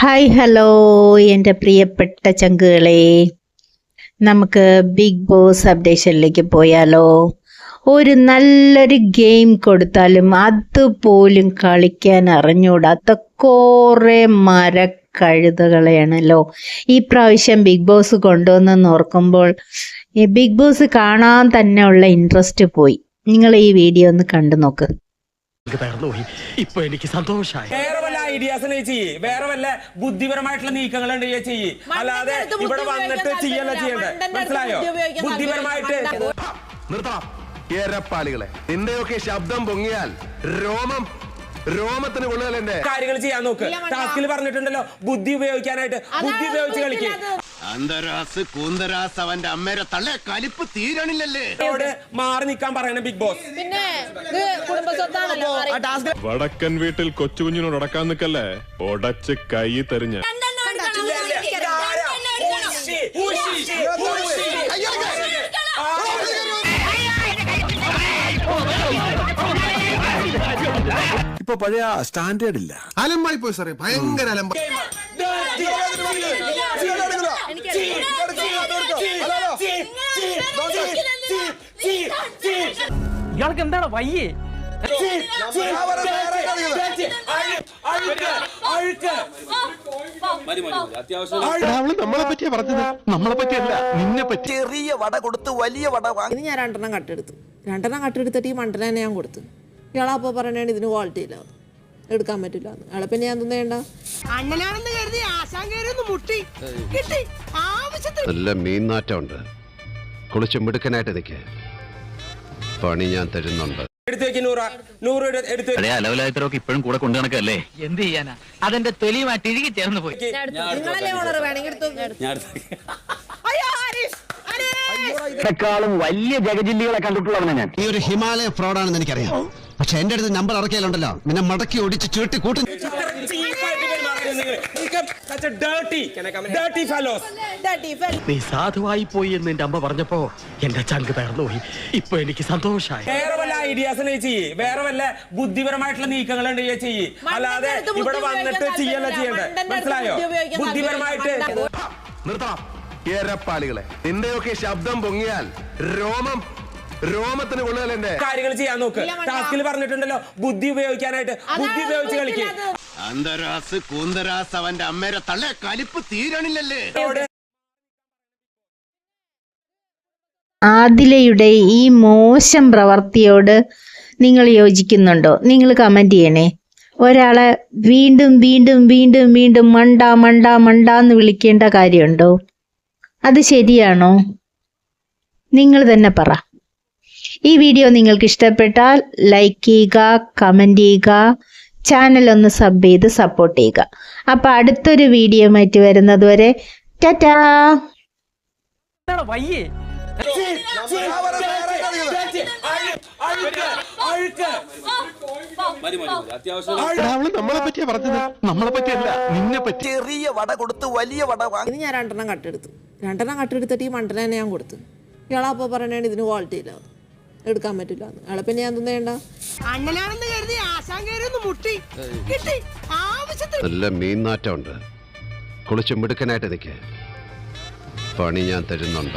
Hi hello എന്റെ പ്രിയപ്പെട്ട ചങ്കുകളെ. നമുക്ക് ബിഗ് ബോസ് അപ്ഡേഷനിലേക്ക് പോയാലോ? ഒരു നല്ലൊരു ഗെയിം കൊടുത്താലും അതുപോലും കളിക്കാൻ അറിഞ്ഞൂടാത്ത കുറേ മരക്കഴുതകളെയാണല്ലോ. ഈ പ്രാവശ്യം ബിഗ് ബോസ് കൊണ്ടുവന്നെന്ന് ഓർക്കുമ്പോൾ ബിഗ് ബോസ് കാണാൻ തന്നെ ഉള്ള ഇൻട്രസ്റ്റ് പോയി. നിങ്ങൾ ഈ വീഡിയോ ഒന്ന് കണ്ടു നോക്ക് എനിക്ക് തകർന്നുപോയി ഇപ്പൊ എനിക്ക് സന്തോഷമായി വേറെ വല്ല ഐഡിയാസ് ചെയ്യ്. വേറെ വല്ല ബുദ്ധിപരമായിട്ടുള്ള നീക്കങ്ങൾ ഉണ്ടെങ്കിൽ ചെയ്യ്. അല്ലാതെ ഇവിടെ വന്നിട്ട് ചെയ്യല്ല ചെയ്യണ്ടേ മനസ്സിലായോ? ബുദ്ധിപരമായിട്ട് നിർത്താം നിർത്തണം. എരപ്പാളികളെ നിന്റെയൊക്കെ ശബ്ദം പൊങ്ങിയാൽ രോമം രോമത്തിന് കൊള്ളുകയല്ലേ? കാര്യങ്ങൾ ചെയ്യാൻ നോക്ക്. ടാസ്കിൽ പറഞ്ഞിട്ടുണ്ടല്ലോ ബുദ്ധി ഉപയോഗിക്കാനായിട്ട്. ബുദ്ധി ഉപയോഗിച്ച് കളിക്ക്. അന്തരാസ് കൂന്തരാസ് അവന്റെ അമ്മേരെ തള്ളെ കലിപ്പ് തീരണില്ലല്ലേ? മാറി നിൽക്കാൻ പറയണം ബിഗ് ബോസ്. പിന്നെ ഇത് കുടുംബ സ്വത്താണല്ലോ ആ ടാസ്ക് വടക്കൻ വീട്ടിൽ കൊച്ചുകുഞ്ഞിനോട് അടക്കാൻ നിക്കല്ലേ ഒടച്ച് കൈ തെറിഞ്ഞ. ഇപ്പൊ പഴയ സ്റ്റാൻഡേർഡ് ഇല്ല. അലമ്പായി പോയി സാറേ. ഭയങ്കര അലമ്പ ഇയാൾക്ക് എന്താണ് വയ്യേ അവൾ നമ്മളെ പറ്റിയാ പറഞ്ഞത് നമ്മളെ പറ്റിയല്ല നിന്നെ പറ്റി ചെറിയ വട കൊടുത്ത് വലിയ വട വാങ്ങി ഞാൻ രണ്ടെണ്ണം കട്ടെടുത്തു രണ്ടെണ്ണം കട്ടെടുത്തിട്ട് ഈ മണ്ടനെ ഞാൻ കൊടുത്തു ഇയാളപ്പോ പറയണേ ഇതിന് ക്വാളിറ്റി ഇല്ല എടുക്കാൻ പറ്റില്ല. അയാളെ പിന്നെ ഞാൻ തന്നേണ്ട അണ്ണനാണെന്ന് കരുതി ആശാൻ കയറി ഒന്ന് മുട്ടി. കിട്ടി. ആവശ്യത്തിന്. നല്ല മീൻനാറ്റമുണ്ട്. കുളിച്ച് മിടുക്കനായിട്ട് നിൽക്കേ പണി ഞാൻ തരുന്നുണ്ട്. എടുത്തു വെക്ക് നൂറ. നൂറ് എടു- എടുത്തു വെക്ക്. അലവലായത്തരൊക്കെ ഇപ്പോഴും കൂടെ കൊണ്ടു നടക്കല്ലേ? എന്ത് ചെയ്യാനാ? അതെന്റെ തൊലിയുമായിട്ട് ഇഴുകി ചേർന്ന് പോയി. നിങ്ങളല്ലേ ഓണർ വേണമെങ്കിൽ എടുത്തു അയ്യോ ഹരീഷ് ഹരീഷ്. എന്നെക്കാളും വലിയ ജഗജില്ലികളെ കണ്ടിട്ടുള്ളവനാണ് ഞാൻ. ഈ ഒരു ഹിമാലയ ഫ്രോഡാണെന്ന് എനിക്കറിയാം. പക്ഷെ എന്റെ അടുത്ത് നമ്പർ ഇറക്കിയാലുണ്ടല്ലോ. നിന്നെ മടക്കി ഓടിച്ച് ചീട്ടി കൂട്ടി. നീ സാധുവായി പോയി എന്ന് എന്റെ അമ്മ പറഞ്ഞപ്പോ എന്റെ ചങ്ക് തകർന്നുപോയി. ഇപ്പൊ എനിക്ക് സന്തോഷമായി വേറെ വല്ല ഐഡിയാസ് ചെയ്യ്. വേറെ വല്ല ബുദ്ധിപരമായിട്ടുള്ള നീക്കങ്ങൾ ഉണ്ട് ചെയ്യ്. അല്ലാതെ ഇവിടെ വന്നിട്ട് ചെയ്യല്ല. ചെയ്യണ്ടേ. മനസ്സിലായോ? ബുദ്ധിപരമായിട്ട് നിർത്താം എരപ്പാളികളെ നിന്റെയൊക്കെ ശബ്ദം പൊങ്ങിയാൽ രോമം രോമത്തിന് കൊള്ളുകയല്ലേ കാര്യങ്ങൾ ചെയ്യാൻ നോക്ക്. ടാസ്കിൽ പറഞ്ഞിട്ടുണ്ടല്ലോ ബുദ്ധി ഉപയോഗിക്കാനായിട്ട് ബുദ്ധി ഉപയോഗിച്ച് കളിക്ക്. അന്തരാസ് കൂന്തരാസ് അവന്റെ അമ്മേരെ തള്ളെ കലിപ്പ് തീരണില്ലല്ലേ? ആദിലയുടെ ഈ മോശം പ്രവർത്തിയോട് നിങ്ങൾ യോജിക്കുന്നുണ്ടോ? നിങ്ങൾ കമന്റ് ചെയ്യണേ. ഒരാളെ വീണ്ടും വീണ്ടും വീണ്ടും വീണ്ടും മണ്ട മണ്ട മണ്ട എന്ന് വിളിക്കേണ്ട കാര്യമുണ്ടോ? അത് ശരിയാണോ? നിങ്ങൾ തന്നെ പറ. ഈ വീഡിയോ നിങ്ങൾക്ക് ഇഷ്ടപ്പെട്ടാൽ ലൈക്ക് ചെയ്യുക കമന്റ് ചെയ്യുക ചാനൽ ഒന്ന് സബ് ചെയ്ത് സപ്പോർട്ട് ചെയ്യുക. അപ്പോൾ അടുത്തൊരു വീഡിയോ ആയിട്ട് വരുന്നത് വരെ ടാറ്റാ! വയ്യേ അവൾ നമ്മളെ പറ്റിയാ പറഞ്ഞത് നമ്മളെ പറ്റിയല്ല നിന്നെ പറ്റി ചെറിയ വട കൊടുത്ത് വലിയ വട വാങ്ങി ഞാൻ രണ്ടെണ്ണം കട്ടെടുത്തു രണ്ടെണ്ണം കട്ടെടുത്തിട്ട് ഈ മണ്ടനെ ഞാൻ കൊടുത്തു. ഇയാളപ്പോ പറഞ്ഞാണ് ഇതിന് ക്വാളിറ്റി ഇല്ല. എടുക്കാൻ പറ്റില്ല. അയാളെ പിന്നെ ഞാൻ തന്നേണ്ട അണ്ണനാണെന്ന് കരുതി ആശാൻ കയറി മുട്ടി. കിട്ടി. ആവശ്യത്തിന് നല്ല മീൻനാറ്റമുണ്ട്. കുളിച്ച് മിടുക്കനായിട്ട് നിൽക്കേ പണി ഞാൻ തരുന്നുണ്ട്.